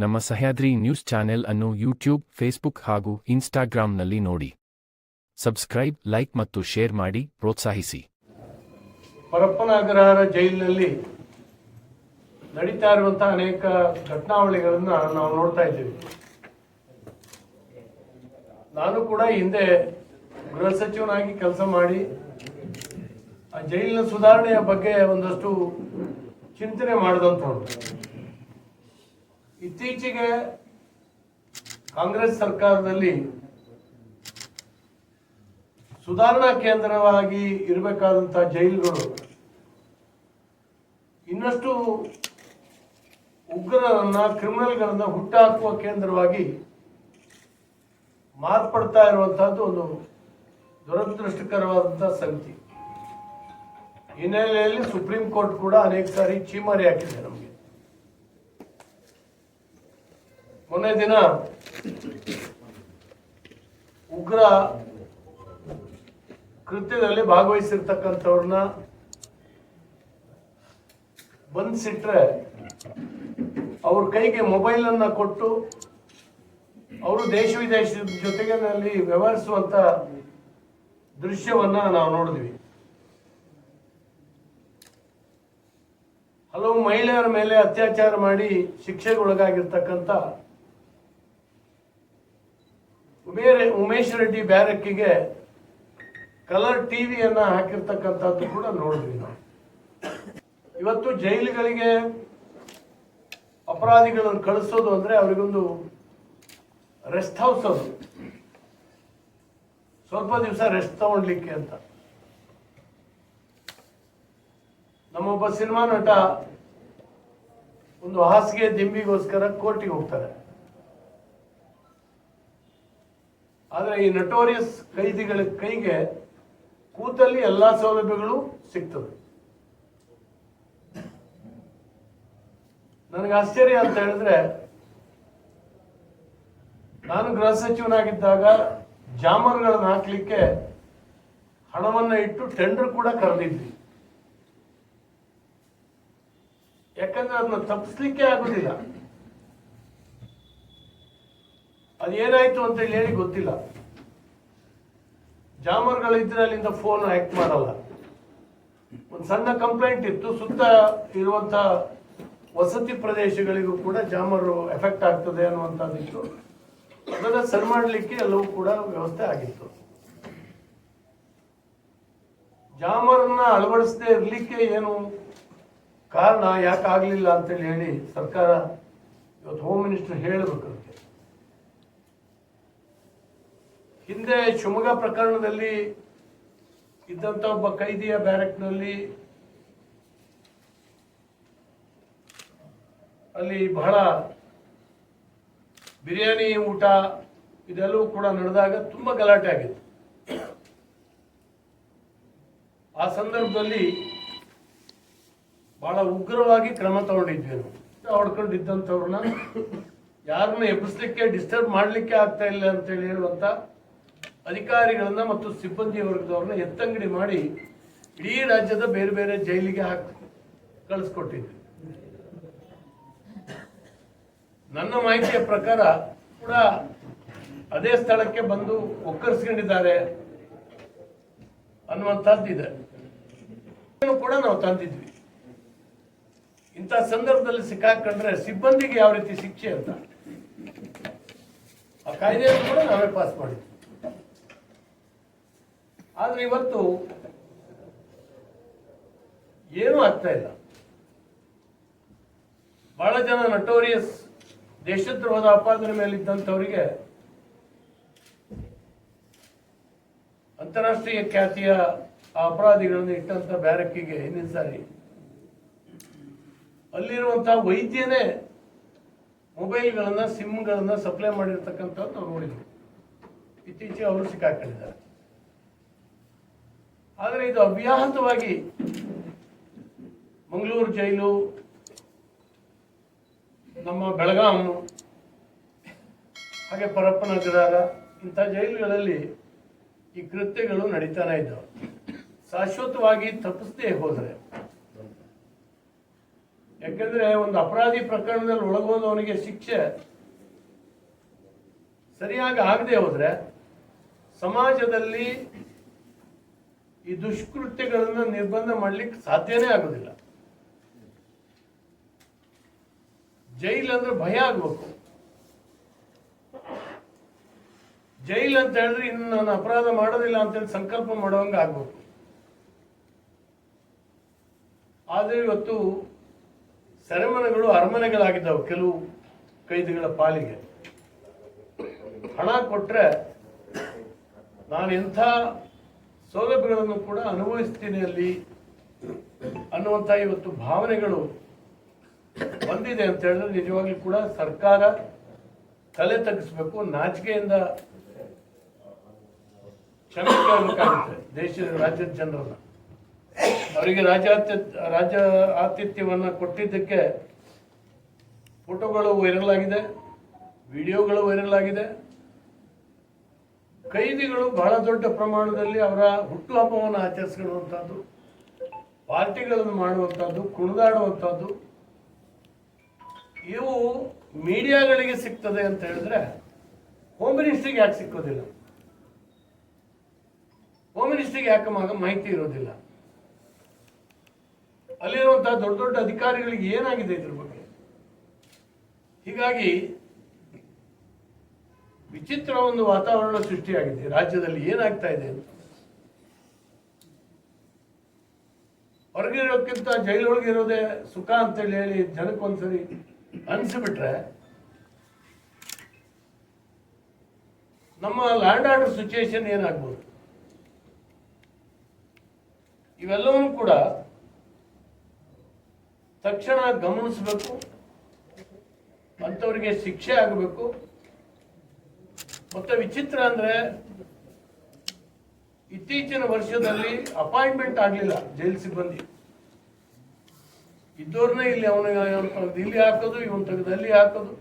ನಮ್ಮ Sahyadri news channel ಅನ್ನು YouTube, Facebook ಹಾಗೂ ಇನ್ಸ್ಟಾಗ್ರಾಂನಲ್ಲಿ ನೋಡಿ. ಸಬ್ಸ್ಕ್ರೈಬ್, ಲೈಕ್ ಮತ್ತು ಶೇರ್ ಮಾಡಿ, ಪ್ರೋತ್ಸಾಹಿಸಿ. ಪರಪ್ಪನಾಗ್ರಹಾರ ಜೈಲಿನಲ್ಲಿ ನಡೀತಾ ಇರುವಂತಹ ಅನೇಕ ಘಟನಾವಳಿಗಳನ್ನ ನಾವು ನೋಡ್ತಾ ಇದ್ದೀವಿ. ನಾನು ಕೂಡ ಹಿಂದೆ ಗೃಹ ಸಚಿವನಾಗಿ ಕೆಲಸ ಮಾಡಿ, ಆ ಜೈಲಿನ ಸುಧಾರಣೆಯ ಬಗ್ಗೆ ಒಂದಷ್ಟು ಚಿಂತನೆ ಮಾಡಿದಂಥವ್ರು. ಇತ್ತೀಚೆಗೆ ಕಾಂಗ್ರೆಸ್ ಸರ್ಕಾರದಲ್ಲಿ ಸುಧಾರಣಾ ಕೇಂದ್ರವಾಗಿ ಇರಬೇಕಾದಂಥ ಜೈಲುಗಳು ಇನ್ನಷ್ಟು ಉಗ್ರರನ್ನ, ಕ್ರಿಮಿನಲ್ಗಳನ್ನ ಹುಟ್ಟಾಕುವ ಕೇಂದ್ರವಾಗಿ ಮಾರ್ಪಡ್ತಾ ಇರುವಂತಹದ್ದು ಒಂದು ದುರದೃಷ್ಟಕರವಾದಂತಹ ಸಂಗತಿ. ಹಿನ್ನೆಲೆಯಲ್ಲಿ ಸುಪ್ರೀಂ ಕೋರ್ಟ್ ಕೂಡ ಅನೇಕ ಸಾರಿ ಚೀಮಾರಿ ಹಾಕಿದೆ ನಮಗೆ. ಮೊನ್ನೆ ದಿನ ಉಗ್ರ ಕೃತ್ಯದಲ್ಲಿ ಭಾಗವಹಿಸಿರ್ತಕ್ಕಂಥವ್ರನ್ನ ಬಂಧಿಸಿಟ್ರೆ ಅವ್ರ ಕೈಗೆ ಮೊಬೈಲ್ ಅನ್ನ ಕೊಟ್ಟು ಅವರು ದೇಶ ವಿದೇಶದ ಜೊತೆಗೆ ವ್ಯವಹರಿಸುವಂತ ದೃಶ್ಯವನ್ನ ನಾವು ನೋಡಿದ್ವಿ. ಹಲವು ಮಹಿಳೆಯರ ಮೇಲೆ ಅತ್ಯಾಚಾರ ಮಾಡಿ ಶಿಕ್ಷೆಗೊಳಗಾಗಿರ್ತಕ್ಕಂಥ ಉಮೇರ್ ಉಮೇಶ್ ರೆಡ್ಡಿ ಬ್ಯಾರಕ್ಕಿಗೆ ಕಲರ್ ಟಿವಿಯನ್ನ ಹಾಕಿರ್ತಕ್ಕಂಥದ್ದು ಕೂಡ ನೋಡಿದ್ವಿ ನಾವು. ಇವತ್ತು ಜೈಲುಗಳಿಗೆ ಅಪರಾಧಿಗಳನ್ನು ಕಳಿಸೋದು ಅಂದ್ರೆ ಅವರಿಗೊಂದು ರೆಸ್ಟ್ ಹೌಸ್ ಅದು. ಸ್ವಲ್ಪ ದಿವಸ ರೆಸ್ಟ್ ತಗೊಳ್ಲಿಕ್ಕೆ ಅಂತ. ನಮ್ಮೊಬ್ಬ ಸಿನಿಮಾ ನಟ ಒಂದು ಹಾಸಿಗೆ ದಿಂಬಿಗೋಸ್ಕರ ಕೋರ್ಟಿಗೆ ಹೋಗ್ತಾರೆ. ಆದ್ರೆ ಈ ನಟೋರಿಯಸ್ ಕೈದಿಗಳ ಕೈಗೆ ಕೂತಲ್ಲಿ ಎಲ್ಲಾ ಸೌಲಭ್ಯಗಳು ಸಿಗ್ತವೆ. ನನಗೆ ಆಶ್ಚರ್ಯ ಅಂತ ಹೇಳಿದ್ರೆ, ನಾನು ಗೃಹ ಸಚಿವನಾಗಿದ್ದಾಗ ಜಾಮರ್ಗಳನ್ನು ಹಾಕ್ಲಿಕ್ಕೆ ಹಣವನ್ನ ಇಟ್ಟು ಟೆಂಡರ್ ಕೂಡ ಕರೆದಿದ್ವಿ. ಯಾಕಂದ್ರೆ ಅದನ್ನ ತಪ್ಪಿಸ್ಲಿಕ್ಕೆ ಆಗುದಿಲ್ಲ. ಅದೇನಾಯ್ತು ಅಂತ ಹೇಳಿ ಹೇಳಿ ಗೊತ್ತಿಲ್ಲ. ಜಾಮರ್ಗಳಿದ್ರೆ ಅಲ್ಲಿಂದ ಫೋನ್ ಆಕ್ಟ್ ಮಾಡಲ್ಲ. ಒಂದು ಸಣ್ಣ ಕಂಪ್ಲೇಂಟ್ ಇತ್ತು, ಸುತ್ತ ಇರುವಂತ ವಸತಿ ಪ್ರದೇಶಗಳಿಗೂ ಕೂಡ ಜಾಮರು ಎಫೆಕ್ಟ್ ಆಗ್ತದೆ ಅನ್ನುವಂಥದ್ದಿತ್ತು ಅದನ್ನ ಸರಿ ಮಾಡಲಿಕ್ಕೆ ಎಲ್ಲವೂ ಕೂಡ ವ್ಯವಸ್ಥೆ ಆಗಿತ್ತು. ಜಾಮರನ್ನ ಅಳವಡಿಸದೆ ಇರಲಿಕ್ಕೆ ಏನು ಕಾರಣ ಯಾಕೆ ಆಗ್ಲಿಲ್ಲ ಅಂತೇಳಿ ಹೇಳಿ ಸರ್ಕಾರ ಇವತ್ತು ಹೋಮ್ ಮಿನಿಸ್ಟರ್ ಹೇಳಬೇಕು ಅದಕ್ಕೆ ಹಿಂದೆ ಶಿವಮೊಗ್ಗ ಪ್ರಕರಣದಲ್ಲಿ ಇದ್ದಂತ ಒಬ್ಬ ಕೈದಿಯ ಬ್ಯಾರಕ್ನಲ್ಲಿ ಅಲ್ಲಿ ಬಹಳ ಬಿರಿಯಾನಿ, ಊಟ ಇದೆಲ್ಲವೂ ಕೂಡ ನಡೆದಾಗ ತುಂಬ ಗಲಾಟೆ ಆಗಿತ್ತು. ಆ ಸಂದರ್ಭದಲ್ಲಿ ಬಹಳ ಉಗ್ರವಾಗಿ ಕ್ರಮ ತಗೊಂಡಿದ್ವಿ ನಾವು. ಹೊಡ್ಕೊಂಡಿದ್ದಂಥವ್ರನ್ನ ಯಾರನ್ನ ಎಬ್ಬಿಸ್ಲಿಕ್ಕೆ ಡಿಸ್ಟರ್ಬ್ ಮಾಡಲಿಕ್ಕೆ ಆಗ್ತಾ ಇಲ್ಲ ಅಂತೇಳಿ ಹೇಳುವಂತ ಅಧಿಕಾರಿಗಳನ್ನ ಮತ್ತು ಸಿಬ್ಬಂದಿ ವರ್ಗದವ್ರನ್ನ ಎತ್ತಂಗಡಿ ಮಾಡಿ ಇಡೀ ರಾಜ್ಯದ ಬೇರೆ ಬೇರೆ ಜೈಲಿಗೆ ಹಾಕಿ ಕಳಿಸ್ಕೊಟ್ಟಿದ್ವಿ ನನ್ನ ಮಾಹಿತಿಯ ಪ್ರಕಾರ ಕೂಡ ಅದೇ ಸ್ಥಳಕ್ಕೆ ಬಂದು ಒಕ್ಕರ್ಸ್ಕೊಂಡಿದ್ದಾರೆ ಅನ್ನುವಂಥದ್ದಿದೆ ಕೂಡ ನಾವು ತಂದಿದ್ವಿ. ಇಂಥ ಸಂದರ್ಭದಲ್ಲಿ ಸಿಕ್ಕಾಕೊಂಡ್ರೆ ಸಿಬ್ಬಂದಿಗೆ ಯಾವ ರೀತಿ ಶಿಕ್ಷೆ ಅಂತ ಆ ಕಾಯ್ದೆಯನ್ನು ಕೂಡ ನಾವೇ ಪಾಸ್ ಮಾಡಿದ್ವಿ. ಆದ್ರೆ ಇವತ್ತು ಏನೂ ಆಗ್ತಾ ಇಲ್ಲ. ಬಹಳ ಜನ ನಟೋರಿಯಸ್ ದೇಶದ್ರೋಹದ ಅಪಾದನೆ ಮೇಲೆ ಇದ್ದಂಥವರಿಗೆ ಅಂತಾರಾಷ್ಟ್ರೀಯ ಖ್ಯಾತಿಯ ಅಪರಾಧಿಗಳನ್ನು ಇಟ್ಟಂತ ಬ್ಯಾರಕ್ಕಿಗೆ ಹಿಂದಿನ ಸಾರಿ ಅಲ್ಲಿರುವಂತಹ ವೈದ್ಯನೇ ಮೊಬೈಲ್ಗಳನ್ನ ಸಿಮ್ಗಳನ್ನ ಸಪ್ಲೈ ಮಾಡಿರ್ತಕ್ಕಂಥದ್ದು ನಾವು ನೋಡಿದ್ವಿ ಇತ್ತೀಚೆಗೆ ಅವರು ಸಿಕ್ಕಾಕೊಂಡಿದ್ದಾರೆ. ಆದರೆ ಇದು ಅವ್ಯಾಹತವಾಗಿ ಮಂಗಳೂರು ಜೈಲು, ನಮ್ಮ ಬೆಳಗಾಂ, ಹಾಗೆ ಪರಪ್ಪನ ಪರಪ್ಪನಗರ ಇಂಥ ಜೈಲುಗಳಲ್ಲಿ ಈ ಕೃತ್ಯಗಳು ನಡೀತಾನೆ ಇದ್ದವು. ಶಾಶ್ವತವಾಗಿ ತಪ್ಪಿಸದೇ ಹೋದರೆ, ಯಾಕೆಂದ್ರೆ ಒಂದು ಅಪರಾಧಿ ಪ್ರಕರಣದಲ್ಲಿ ಒಳಗೋದವನಿಗೆ ಶಿಕ್ಷೆ ಸರಿಯಾಗಿ ಆಗದೆ ಹೋದರೆ ಸಮಾಜದಲ್ಲಿ ಈ ದುಷ್ಕೃತ್ಯಗಳನ್ನು ನಿರ್ಬಂಧ ಮಾಡ್ಲಿಕ್ಕೆ ಸಾಧ್ಯನೇ ಆಗೋದಿಲ್ಲ. ಜೈಲ್ ಅಂದ್ರೆ ಭಯ ಆಗ್ಬೇಕು. ಜೈಲ್ ಅಂತ ಹೇಳಿದ್ರೆ ಇನ್ನು ನಾನು ಅಪರಾಧ ಮಾಡೋದಿಲ್ಲ ಅಂತೇಳಿ ಸಂಕಲ್ಪ ಮಾಡುವಂಗ ಆಗ್ಬೇಕು. ಆದ್ರೆ ಇವತ್ತು ಸೆರೆಮನೆಗಳು ಅರಮನೆಗಳಾಗಿದ್ದಾವೆ ಕೆಲವು ಕೈದಿಗಳ ಪಾಲಿಗೆ. ಹಣ ಕೊಟ್ರೆ ನಾನು ಎಂಥ ಸೌಲಭ್ಯಗಳನ್ನು ಕೂಡ ಅನುಭವಿಸ್ತೀನಿ ಅಲ್ಲಿ ಅನ್ನುವಂಥ ಇವತ್ತು ಭಾವನೆಗಳು ಬಂದಿದೆ ಅಂತ ಹೇಳಿದ್ರೆ ನಿಜವಾಗ್ಲೂ ಕೂಡ ಸರ್ಕಾರ ತಲೆ ತಗ್ಗಿಸ್ಬೇಕು, ನಾಚಿಕೆಯಿಂದ ಕ್ಷಮೆ ಕೇಳಬೇಕಾಗುತ್ತೆ ದೇಶದ ರಾಜ್ಯದ ಜನರನ್ನ. ಅವರಿಗೆ ರಾಜ್ಯಾತ್ಯ, ರಾಜ್ಯ ಆತಿಥ್ಯವನ್ನು ಕೊಟ್ಟಿದ್ದಕ್ಕೆ ಫೋಟೋಗಳು ವೈರಲ್ ಆಗಿದೆ, ವಿಡಿಯೋಗಳು ವೈರಲ್ ಆಗಿದೆ. ಕೈದಿಗಳು ಬಹಳ ದೊಡ್ಡ ಪ್ರಮಾಣದಲ್ಲಿ ಅವರ ಹುಟ್ಟುಹಬ್ಬವನ್ನು ಆಚರಿಸ್ಕೊಳ್ಳುವಂಥದ್ದು, ಪಾರ್ಟಿಗಳನ್ನು ಮಾಡುವಂಥದ್ದು, ಕುಣಿದಾಡುವಂಥದ್ದು. ಇವು ಮೀಡಿಯಾಗಳಿಗೆ ಸಿಗ್ತದೆ ಅಂತ ಹೇಳಿದ್ರೆ ಹೋಮ್ ಮಿನಿಸ್ಟ್ರಿಗೆ ಯಾಕೆ ಸಿಕ್ಕೋದಿಲ್ಲ? ಹೋಮ್ ಮಿನಿಸ್ಟ್ರಿಗೆ ಯಾಕೆ ಮಗ ಮಾಹಿತಿ ಇರೋದಿಲ್ಲ? ಅಲ್ಲಿರುವಂತಹ ದೊಡ್ಡ ದೊಡ್ಡ ಅಧಿಕಾರಿಗಳಿಗೆ ಏನಾಗಿದೆ ಇದ್ರ ಬಗ್ಗೆ? ಹೀಗಾಗಿ ವಿಚಿತ್ರ ಒಂದು ವಾತಾವರಣ ಸೃಷ್ಟಿಯಾಗಿದೆ. ರಾಜ್ಯದಲ್ಲಿ ಏನಾಗ್ತಾ ಇದೆ? ಅಂತ ಹೊರಗಿರೋಕ್ಕಿಂತ ಜೈಲೊಳಗೆ ಇರೋದೇ ಸುಖ ಅಂತೇಳಿ ಹೇಳಿ ಜನಕ್ಕೊಂದ್ಸರಿ ಅನ್ಸಿಬಿಟ್ರೆ, ನಮ್ಮ ಲ್ಯಾಂಡ್ ಆರ್ಡರ್ ಸಿಚುಯೇಷನ್ ಏನಾಗ್ಬೋದು? ಇವೆಲ್ಲವೂ ಕೂಡ ತಕ್ಷಣ ಗಮನಿಸಬೇಕು, ಅಂಥವ್ರಿಗೆ ಶಿಕ್ಷೆ ಆಗಬೇಕು. ಮತ್ತೆ ವಿಚಿತ್ರ ಅಂದ್ರೆ ಇತ್ತೀಚಿನ ವರ್ಷದಲ್ಲಿ ಅಪಾಯಿಂಟ್ಮೆಂಟ್ ಆಗಲಿಲ್ಲ, ಜೈಲ್ ಸಿಬ್ಬಂದಿ. ಇದ್ದವ್ರನ್ನೇ ಇಲ್ಲಿ ಅವ್ನ್ ಇಲ್ಲಿ ಹಾಕೋದು, ಇವನ್ ತಗದು ಅಲ್ಲಿ ಹಾಕೋದು.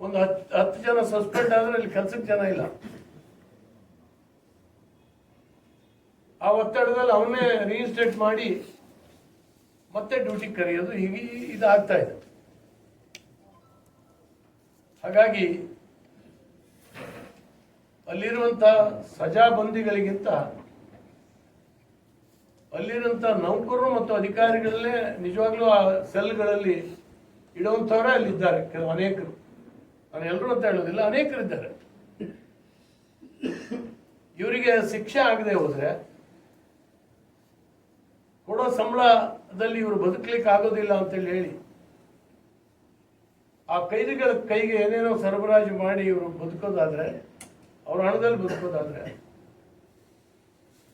ಒಂದು ಹತ್ತು ಹತ್ತು ಜನ ಸಸ್ಪೆಂಡ್ ಆದ್ರೆ ಇಲ್ಲಿ ಕೆಲ್ಸಕ್ಕೆ ಜನ ಇಲ್ಲ. ಆ ಒತ್ತಡದಲ್ಲಿ ಅವನ್ನೇ ರೀಇನ್ಸ್ಟೇಟ್ ಮಾಡಿ ಮತ್ತೆ ಡ್ಯೂಟಿ ಕರೆಯೋದು ಹೀಗೆ ಇದಾಗ್ತಾ ಇದೆ. ಹಾಗಾಗಿ ಅಲ್ಲಿರುವಂತ ಸಜಾಬಂದಿಗಳಿಗಿಂತ ಅಲ್ಲಿರುವಂಥ ನೌಕರರು ಮತ್ತು ಅಧಿಕಾರಿಗಳಲ್ಲೇ ನಿಜವಾಗ್ಲೂ ಆ ಸೆಲ್ಗಳಲ್ಲಿ ಇಡುವಂಥವರೇ ಅಲ್ಲಿದ್ದಾರೆ. ಕೆಲವು ಅನೇಕರು. ನಾನು ಎಲ್ಲರೂ ಅಂತ ಹೇಳೋದಿಲ್ಲ ಅನೇಕರು ಇದ್ದಾರೆ ಇವರಿಗೆ ಶಿಕ್ಷೆ ಆಗದೆ ಹೋದರೆ ಕೊಡೋ ಸಂಬಳದಲ್ಲಿ ಇವರು ಬದುಕಲಿಕ್ಕೆ ಆಗೋದಿಲ್ಲ ಅಂತೇಳಿ ಹೇಳಿ ಆ ಕೈದಿಗಳ ಕೈಗೆ ಏನೇನೋ ಸರಬರಾಜು ಮಾಡಿ ಇವರು ಬದುಕೋದಾದ್ರೆ, ಅವ್ರ ಹಣದಲ್ಲಿ ಬದುಕೋದಾದ್ರೆ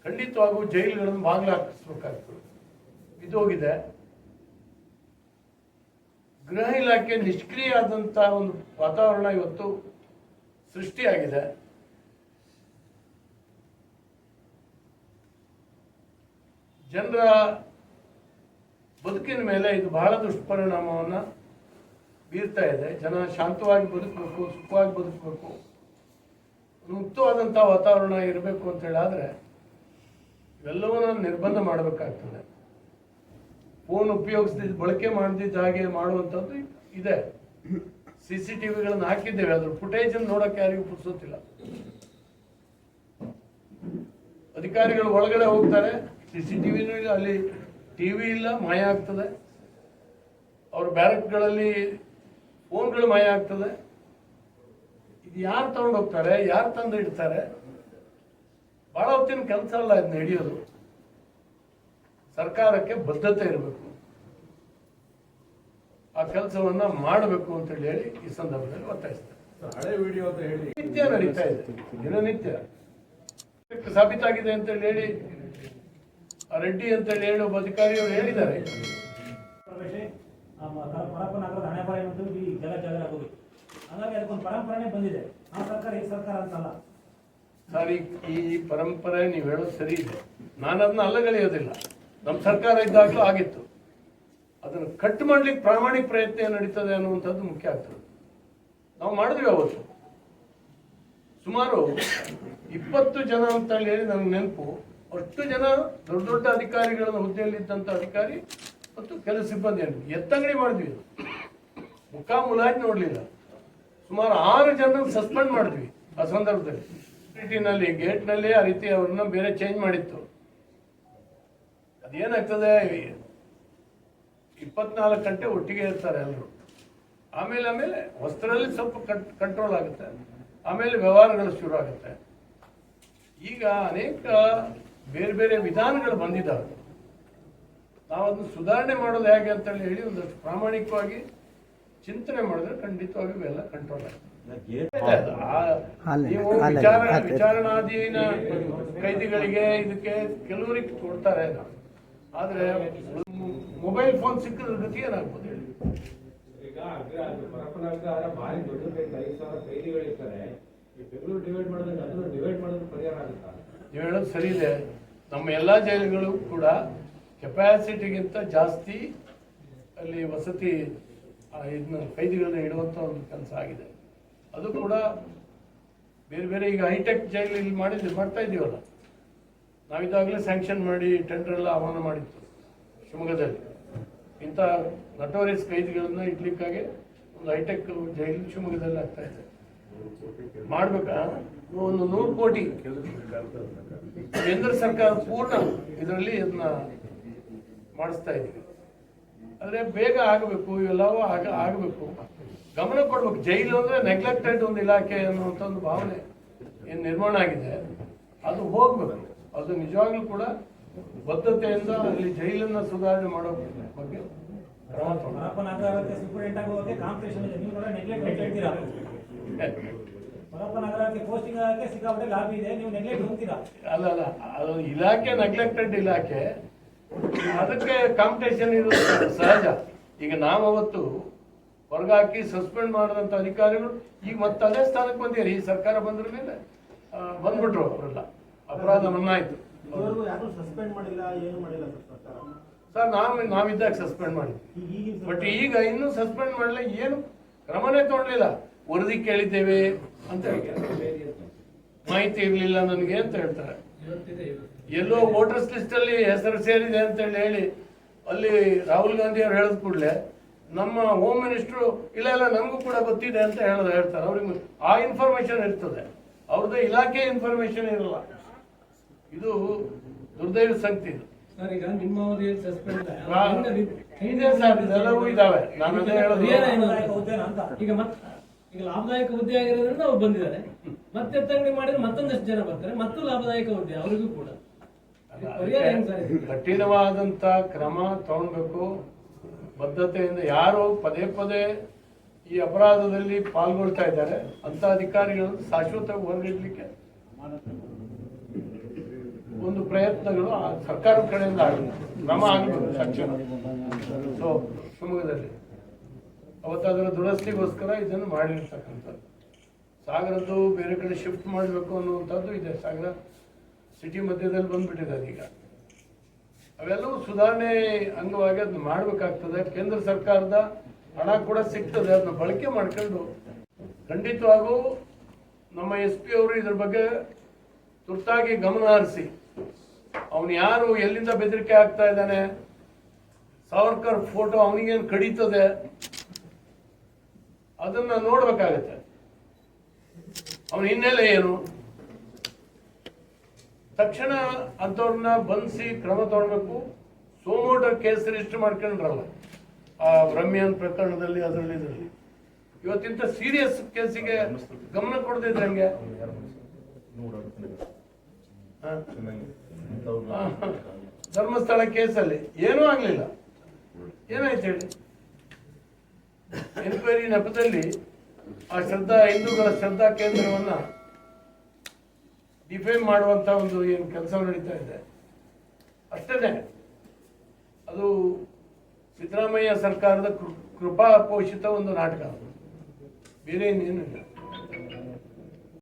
ಖಂಡಿತವಾಗೂ ಜೈಲುಗಳನ್ನು ಬಾಗಿಲು ಹಾಕಿಸ್ಬೇಕಾಗ್ತದೆ ಇದು ಹೋಗಿದೆ. ಗೃಹ ಇಲಾಖೆ ನಿಷ್ಕ್ರಿಯ ಆದಂತ ಒಂದು ವಾತಾವರಣ ಇವತ್ತು ಸೃಷ್ಟಿಯಾಗಿದೆ. ಜನರ ಬದುಕಿನ ಮೇಲೆ ಇದು ಬಹಳ ದುಷ್ಪರಿಣಾಮವನ್ನ ಬೀರ್ತಾ ಇದೆ. ಜನ ಶಾಂತವಾಗಿ ಬದುಕಬೇಕು, ಸುಖವಾಗಿ ಬದುಕಬೇಕು. ಮುಕ್ತವಾದಂಥ ವಾತಾವರಣ ಇರಬೇಕು ಅಂತ ಹೇಳಾದ್ರೆ ಇವೆಲ್ಲವನ್ನ ನಿರ್ಬಂಧ ಮಾಡಬೇಕಾಗ್ತದೆ. ಫೋನ್ ಉಪಯೋಗಿಸ್ದಿದ್ದು ಬಳಕೆ ಮಾಡದಿದ್ದ ಹಾಗೆ ಮಾಡುವಂಥದ್ದು ಇದೆ. ಸಿ ಸಿ ಟಿ ವಿಗಳನ್ನು ಹಾಕಿದ್ದೇವೆ ಅದ್ರ ಫುಟೇಜ್ ನೋಡಕ್ಕೆ ಯಾರಿಗೂ ಪುರ್ಸೋತಿಲ್ಲ ಅಧಿಕಾರಿಗಳು ಒಳಗಡೆ ಹೋಗ್ತಾರೆ. ಸಿ ಸಿ ಟಿ ವಿನೂ ಇಲ್ಲ, ಅಲ್ಲಿ ಟಿವಿ ಇಲ್ಲ, ಮಾಯ ಆಗ್ತದೆ. ಅವ್ರ ಬ್ಯಾರಕ್ಗಳಲ್ಲಿ ಫೋನ್ಗಳು ಮಾಯ ಆಗ್ತದೆ. ಇದು ಯಾರು ತಗೊಂಡು ಹೋಗ್ತಾರೆ ಯಾರು ತಂದು ಇಡ್ತಾರೆ? ಬಹಳ ಹೊತ್ತಿನ ಕೆಲಸ ಅಲ್ಲ ಇದನ್ನ ಹಿಡಿಯೋದು. ಸರ್ಕಾರಕ್ಕೆ ಬದ್ಧತೆ ಇರಬೇಕು. ಆ ಕೆಲಸವನ್ನ ಮಾಡಬೇಕು ಅಂತ ಹೇಳಿ ಈ ಸಂದರ್ಭದಲ್ಲಿ ಒತ್ತಾಯಿಸ್ತಾರೆ ಹಳೆ ವಿಡಿಯೋ ಅಂತ ಹೇಳಿ ನಿತ್ಯ ನಡೀತಾ ಇದೆ. ದಿನನಿತ್ಯ. ಸಾಬೀತಾಗಿದೆ ಅಂತ ಹೇಳಿ ಆ ರೆಡ್ಡಿ ಅಂತ ಹೇಳಿ ಒಬ್ಬ ಅಧಿಕಾರಿಯವರು ಹೇಳಿದ್ದಾರೆ. ಪ್ರವೇಶ ಆ ಮ- ಕ- ಪರಪ್ಪ ನಗರದ ಹಣೆ ಬರ ಈ ಜಗ ಜಗಳ ಹೋಗಿತ್ತು ಹಾಗಾಗಿ ಅದಕ್ಕೊಂದು ಪರಂಪರೆನೇ ಬಂದಿದೆ. ಆ ಸರ್ಕಾರ ಈ ಸರ್ಕಾರ ಅಂತಲ್ಲ. ಸರ್, ಈ ಪರಂಪರೆ ನೀವು ಹೇಳೋದು ಸರಿ ಇದೆ. ನಾನು ಅದನ್ನ ಅಲ್ಲಗಳೆಯೋದಿಲ್ಲ. ನಮ್ಮ ಸರ್ಕಾರ ಇದ್ದಾಗಲೂ ಆಗಿತ್ತು. ಅದನ್ನು ಕಟ್ ಮಾಡ್ಲಿಕ್ಕೆ ಪ್ರಾಮಾಣಿಕ ಪ್ರಯತ್ನ ನಡೀತದೆ ಅನ್ನುವಂಥದ್ದು ಮುಖ್ಯ ಆಗ್ತದೆ. ನಾವು ಮಾಡಿದ್ವಿ ಅವತ್ತು. ಸುಮಾರು ಇಪ್ಪತ್ತು ಜನ ಅಂತ ಹೇಳಿ ನನಗೆ ನೆನಪು. ಅಷ್ಟು ಜನ ದೊಡ್ಡ ದೊಡ್ಡ ಅಧಿಕಾರಿಗಳ ಹುದ್ದೆಯಲ್ಲಿದ್ದಂಥ ಅಧಿಕಾರಿ ಮತ್ತು ಕೆಲವು ಸಿಬ್ಬಂದಿಯನ್ನು ಎತ್ತಂಗಡಿ ಮಾಡಿದ್ವಿ ಮುಖ ಮುಲಾಜ್ ನೋಡಲಿಲ್ಲ. ಸುಮಾರು ಆರು ಜನರನ್ನು ಸಸ್ಪೆಂಡ್ ಮಾಡಿದ್ವಿ ಆ ಸಂದರ್ಭದಲ್ಲಿ. ಸಿಟಿನಲ್ಲಿ, ಗೇಟ್ನಲ್ಲಿ ಆ ರೀತಿ ಅವ್ರನ್ನ ಬೇರೆ ಚೇಂಜ್ ಮಾಡಿತ್ತು. ಅದೇನಾಗ್ತದೆ, ಇಪ್ಪತ್ನಾಲ್ಕು ಗಂಟೆ ಒಟ್ಟಿಗೆ ಇರ್ತಾರೆ ಎಲ್ಲರೂ ಆಮೇಲೆ ಆಮೇಲೆ ವಸ್ತ್ರದಲ್ಲಿ ಸ್ವಲ್ಪ ಕಂಟ್ರೋಲ್ ಆಗುತ್ತೆ. ಆಮೇಲೆ ವ್ಯವಹಾರಗಳು ಶುರು ಆಗುತ್ತೆ. ಈಗ ಅನೇಕ ಬೇರೆ ಬೇರೆ ವಿಧಾನಗಳು ಬಂದಿದ್ದಾವೆ. ನಾವು ಅದನ್ನು ಸುಧಾರಣೆ ಮಾಡೋದು ಹೇಗೆ ಅಂತೇಳಿ ಹೇಳಿ ಒಂದಷ್ಟು ಪ್ರಾಮಾಣಿಕವಾಗಿ ಚಿಂತನೆ ಮಾಡಿದ್ರೆ ಖಂಡಿತವಾಗಿ ಇವೆಲ್ಲ ಕಂಟ್ರೋಲ್ ಆಗ್ತದೆ. ನೀವು ವಿಚಾರ ವಿಚಾರಣಾಧೀನ ಕೈದಿಗಳಿಗೆ ಇದಕ್ಕೆ ಕೆಲವರಿಗೆ ಕೊಡ್ತಾರೆ. ಆದ್ರೆ ಮೊಬೈಲ್ ಫೋನ್ ಸಿಕ್ಕಿದ್ರೆ ಗತಿ ಏನಾಗ್ಬೋದು ಹೇಳಿ? ಈಗ ಭಾರಿ ದೊಡ್ಡ ಐದು ಸಾವಿರ ಕೈದಿಗಳಿರ್ತಾರೆ ಈ ಬೆಂಗಳೂರು ಡಿವೈಡ್ ಮಾಡಿದ್ರೆ ಡಿವೈಡ್ ಮಾಡಿದ್ರೆ ಪರಿಹಾರ ಆಗುತ್ತಾ? ನೀವು ಹೇಳೋದು ಸರಿ ಇದೆ. ನಮ್ಮ ಎಲ್ಲಾ ಜೈಲುಗಳು ಕೂಡ ಕೆಪಾಸಿಟಿಗಿಂತ ಜಾಸ್ತಿ ಅಲ್ಲಿ ವಸತಿ ಇದನ್ನ ಕೈದಿಗಳನ್ನ ಇಡುವಂಥ ಒಂದು ಕೆಲಸ ಆಗಿದೆ. ಅದು ಕೂಡ ಬೇರೆ ಬೇರೆ ಈಗ ಹೈಟೆಕ್ ಜೈಲ್ ಇಲ್ಲಿ ಮಾಡಿದ್ವಿ ಮಾಡ್ತಾ ಇದೀವಲ್ಲ. ನಾವಿದಾಗಲೇ ಸ್ಯಾಂಕ್ಷನ್ ಮಾಡಿ ಟೆಂಡರ್ ಎಲ್ಲ ಆಹ್ವಾನ ಮಾಡಿತ್ತು ಶಿವಮೊಗ್ಗದಲ್ಲಿ. ಇಂಥ ನಟೋರಿಯಸ್ ಕೈದಿಗಳನ್ನ ಇಡ್ಲಿಕ್ಕಾಗಿ ಒಂದು ಹೈಟೆಕ್ ಜೈಲ್ ಶಿವಮೊಗ್ಗದಲ್ಲಿ ಆಗ್ತಾ ಇದೆ. ಮಾಡ್ಬೇಕಾ? ಒಂದು ನೂರು ಕೋಟಿ. ಕೇಂದ್ರ ಸರ್ಕಾರ ಪೂರ್ಣ ಇದರಲ್ಲಿ ಇದನ್ನ ಮಾಡಿಸ್ತಾ ಇದ್ದೀವಿ. ಅಂದ್ರೆ ಬೇಗ ಆಗಬೇಕು ಇವೆಲ್ಲವೂ ಆಗ ಆಗಬೇಕು. ಗಮನ ಕೊಡ್ಬೇಕು. ಜೈಲು ಅಂದ್ರೆ ನೆಗ್ಲೆಕ್ಟೆಡ್ ಒಂದು ಇಲಾಖೆ ಅನ್ನುವಂಥ ಒಂದು ಭಾವನೆ ಏನು ನಿರ್ಮಾಣ ಆಗಿದೆ ಅದು ಹೋಗ್ಬೇಕು. ಅದು ನಿಜವಾಗ್ಲೂ ಕೂಡ ಬದ್ಧತೆಯಿಂದ ಅಲ್ಲಿ ಜೈಲನ್ನ ಸುಧಾರಣೆ ಮಾಡೋ ಬಗ್ಗೆ ಕ್ರಮ ಅಲ್ಲ ಅಲ್ಲ ಅದು ಇಲಾಖೆ ನೆಗ್ಲೆಕ್ಟೆಡ್ ಇಲಾಖೆ. ಅದಕ್ಕೆ ಕಾಂಪಿಟೇಷನ್ ಇರೋದು ಸಹಜ. ಈಗ ನಾವು ಅವತ್ತು ಹೊರಗಾಕಿ ಸಸ್ಪೆಂಡ್ ಮಾಡಿದಂಥ ಅಧಿಕಾರಿಗಳು ಈಗ ಮತ್ತೆ ಅದೇ ಸ್ಥಾನಕ್ಕೆ ಬಂದಿದ್ದಾರೆ. ಈ ಸರ್ಕಾರ ಬಂದ್ರ ಮೇಲೆ ಬಂದ್ಬಿಟ್ರು ಅವರೆಲ್ಲ. ಅಪರಾಧ ಮನ್ನಾ ಆಯ್ತು ಇದುವರೆಗೂ ಯಾರು ಸಸ್ಪೆಂಡ್ ಮಾಡಿಲ್ಲ ಏನು ಮಾಡಿಲ್ಲ ಸರ್ ಸರ್ಕಾರ? ಸರ್ ನಾವು ನಾವಿದ್ದಾಗ ಸಸ್ಪೆಂಡ್ ಮಾಡಿದ್ವಿ. ಬಟ್ ಈಗ ಇನ್ನೂ ಸಸ್ಪೆಂಡ್ ಮಾಡಲಿಲ್ಲ ಏನು ಕ್ರಮನೇ ತಗೊಳ್ಳಿಲ್ಲ ವರದಿ ಕೇಳಿದ್ದೇವೆ ಅಂತ ಹೇಳ್ತಾರೆ. ಮಾಹಿತಿ ಇರಲಿಲ್ಲ ನನಗೆ ಅಂತ ಹೇಳ್ತಾರೆ. ಎಲ್ಲೋ ವೋಟರ್ಸ್ ಲಿಸ್ಟ್ ಅಲ್ಲಿ ಹೆಸರು ಸೇರಿದೆ ಅಂತ ಹೇಳಿ ಹೇಳಿ ಅಲ್ಲಿ ರಾಹುಲ್ ಗಾಂಧಿ ಅವ್ರು ಹೇಳಿದ ಕೂಡಲೇ ನಮ್ಮ ಹೋಮ್ ಮಿನಿಸ್ಟ್ರು ಇಲ್ಲ ಇಲ್ಲ ನಮಗೂ ಕೂಡ ಗೊತ್ತಿದೆ ಅಂತ ಹೇಳೋದು ಹೇಳ್ತಾರೆ. ಅವ್ರಿಗೆ ಆ ಇನ್ಫಾರ್ಮೇಶನ್ ಇರ್ತದೆ. ಅವ್ರದ್ದು ಇಲಾಖೆ ಇನ್ಫಾರ್ಮೇಶನ್ ಇರಲ್ಲ. ಇದು ದುರ್ದೈವ ಸಂಗತಿ ಇದು. ಸರ್ ಈಗ ನಿಮ್ಮ ಅವಧಿಯಲ್ಲಿ ಸಸ್ಪೆಂಡ್ ಇದೆ ಸರ್ ಇದೆಲ್ಲವೂ ಇದಾವೆ. ನಾನು ಅದೇ ಹೇಳೋದು ಈಗ ಲಾಭದಾಯಕ ಹುದ್ದೆ ಆಗಿರೋದ್ರಿಂದ ಅವ್ರು ಬಂದಿದ್ದಾರೆ. ಮತ್ತೆ ಎತ್ತಂಗಡಿ ಮಾಡಿದ್ರೆ ಮತ್ತೊಂದಷ್ಟು ಜನ ಬರ್ತಾರೆ. ಮತ್ತು ಲಾಭದಾಯಕ ಹುದ್ದೆ ಅವರಿಗೂ ಕೂಡ. ಕಠಿಣವಾದಂತ ಕ್ರಮ ತಗೊಳ್ಬೇಕು. ಬದ್ಧತೆಯಿಂದ ಯಾರು ಪದೇ ಪದೇ ಈ ಅಪರಾಧದಲ್ಲಿ ಪಾಲ್ಗೊಳ್ತಾ ಇದ್ದಾರೆ. ಅಂತ ಅಧಿಕಾರಿಗಳನ್ನು ಶಾಶ್ವತವಾಗಿ ಹೊರಗಿಡ್ಲಿಕ್ಕೆ ಒಂದು ಪ್ರಯತ್ನಗಳು ಆ ಸರ್ಕಾರದ ಕಡೆಯಿಂದ ಆಗಬೇಕು ಕ್ರಮ ಆಗಬೇಕು ತಕ್ಷಣ ಸೊ ಶಿವಮೊಗ್ಗದಲ್ಲಿ. ಅವತ್ತು ಅದರ ದುರಸ್ತಿಗೋಸ್ಕರ ಇದನ್ನು ಮಾಡಿರ್ತಕ್ಕಂಥದ್ದು. ಸಾಗರದ್ದು ಬೇರೆ ಕಡೆ ಶಿಫ್ಟ್ ಮಾಡಬೇಕು ಅನ್ನುವಂಥದ್ದು ಇದೆ. ಸಾಗರ ಸಿಟಿ ಮಧ್ಯದಲ್ಲಿ ಬಂದ್ಬಿಟ್ಟಿದೆ ಅದೀಗ ಅವೆಲ್ಲವೂ ಸುಧಾರಣೆ ಅಂಗವಾಗಿ ಅದನ್ನ ಮಾಡಬೇಕಾಗ್ತದೆ. ಕೇಂದ್ರ ಸರ್ಕಾರದ ಹಣ ಕೂಡ ಸಿಗ್ತದೆ. ಅದನ್ನ ಬಳಕೆ ಮಾಡ್ಕೊಂಡು ಖಂಡಿತವಾಗೂ ನಮ್ಮ ಎಸ್ ಪಿ ಅವರು ಇದ್ರ ಬಗ್ಗೆ ತುರ್ತಾಗಿ ಗಮನ ಹರಿಸಿ. ಅವನು ಯಾರು ಎಲ್ಲಿಂದ ಬೆದರಿಕೆ ಆಗ್ತಾ ಇದ್ದಾನೆ? ಸಾವರ್ಕರ್ ಫೋಟೋ ಅವನಿಗೇನು ಕಡೀತದೆ? ಅದನ್ನ ನೋಡ್ಬೇಕಾಗತ್ತೆ. ಅವನ ಹಿನ್ನೆಲೆ ಏನು? ತಕ್ಷಣ ಅಂಥವ್ರನ್ನ ಬಂಧಿಸಿ ಕ್ರಮ ತಗೊಳ್ಬೇಕು. ಸೋಮೋಟ ಕೇಸ್ ರಿಜಿಸ್ಟರ್ ಮಾಡ್ಕೊಂಡ್ರಲ್ಲ, ಆ ಬ್ರಹ್ಮಿಯನ್ ಪ್ರಕರಣದಲ್ಲಿ, ಅದರಲ್ಲಿ, ಇದರಲ್ಲಿ. ಇವತ್ತಿಂತ ಸೀರಿಯಸ್ ಕೇಸಿಗೆ ಗಮನ ಕೊಡದಿದ್ರೆ ಹಂಗೆ. ಧರ್ಮಸ್ಥಳ ಕೇಸಲ್ಲಿ ಏನೂ ಆಗ್ಲಿಲ್ಲ. ಏನಾಯ್ತು ಹೇಳಿ? ಎನ್ಕ್ವೈರಿ ನೆಪದಲ್ಲಿ ಆ ಶ್ರದ್ಧಾ, ಹಿಂದೂಗಳ ಶ್ರದ್ಧಾ ಕೇಂದ್ರವನ್ನ ಡಿಫೈನ್ ಮಾಡುವಂತ ಒಂದು ಏನು ಕೆಲಸ ನಡೀತಾ ಇದೆ. ಅಷ್ಟೇ ಅದು ಸಿದ್ದರಾಮಯ್ಯ ಸರ್ಕಾರದ ಕೃಪಾ ಪೋಷಿತ ಒಂದು ನಾಟಕ ಬೇರೆ ಇನ್ನೇನು ಇಲ್ಲ